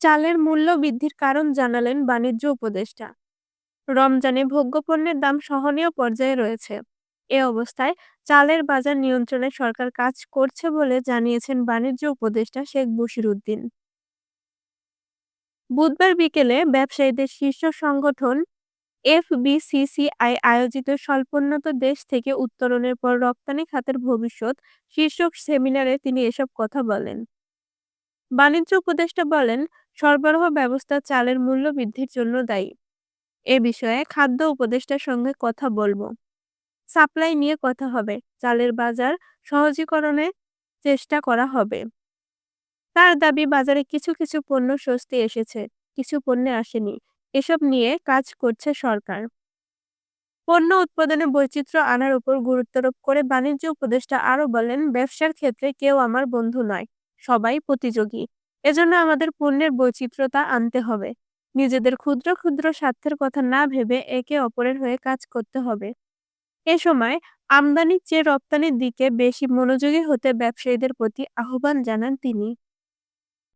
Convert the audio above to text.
চালের মূল্য বৃদ্ধির কারণ জানালেন বাণিজ্য উপদেষ্টা। রমজানে ভোগ্যপণ্যের দাম সহনীয় পর্যায়ে রয়েছে। এ অবস্থায় চালের বাজার নিয়ন্ত্রণে সরকার কাজ করছে বলে জানিয়েছেন বাণিজ্য উপদেষ্টা শেখ বশির উদ্দিন বুধবার বিকেলে ব্যবসায়ীদের শীর্ষ সংগঠন এফবিসিসিআই আয়োজিত স্বল্পোন্নত দেশ থেকে উত্তরণের পর রপ্তানি খাতের ভবিষ্যৎ শীর্ষক সেমিনারে তিনি এসব কথা বলেন। বাণিজ্য উপদেষ্টা বলেন সরবরাহ ব্যবস্থা চালের মূল্য বৃদ্ধির জন্য দায়ী। এ বিষয়ে খাদ্য উপদেষ্টার সঙ্গে কথা বলব। সাপ্লাই নিয়ে কথা হবে। চালের বাজার সহজীকরণে চেষ্টা করা হবে। তার দাবি, বাজারে কিছু কিছু পণ্য স্বস্তি এসেছে, কিছু পণ্যে আসেনি। এসব নিয়ে কাজ করছে সরকার। পণ্য উৎপাদনে বৈচিত্র্য আনার উপর গুরুত্বারোপ করে বাণিজ্য উপদেষ্টা আরও বলেন, ব্যবসার ক্ষেত্রে কেউ আমার বন্ধু নয়, সবাই প্রতিযোগী। এজন্য আমাদের পণ্যের বৈচিত্র্যতা আনতে হবে। নিজেদের ক্ষুদ্র ক্ষুদ্র স্বার্থের কথা না ভেবে একে অপরের হয়ে কাজ করতে হবে। এ সময় আমদানির চেয়ে রপ্তানির দিকে বেশি মনোযোগী হতে ব্যবসায়ীদের প্রতি আহ্বান জানান তিনি।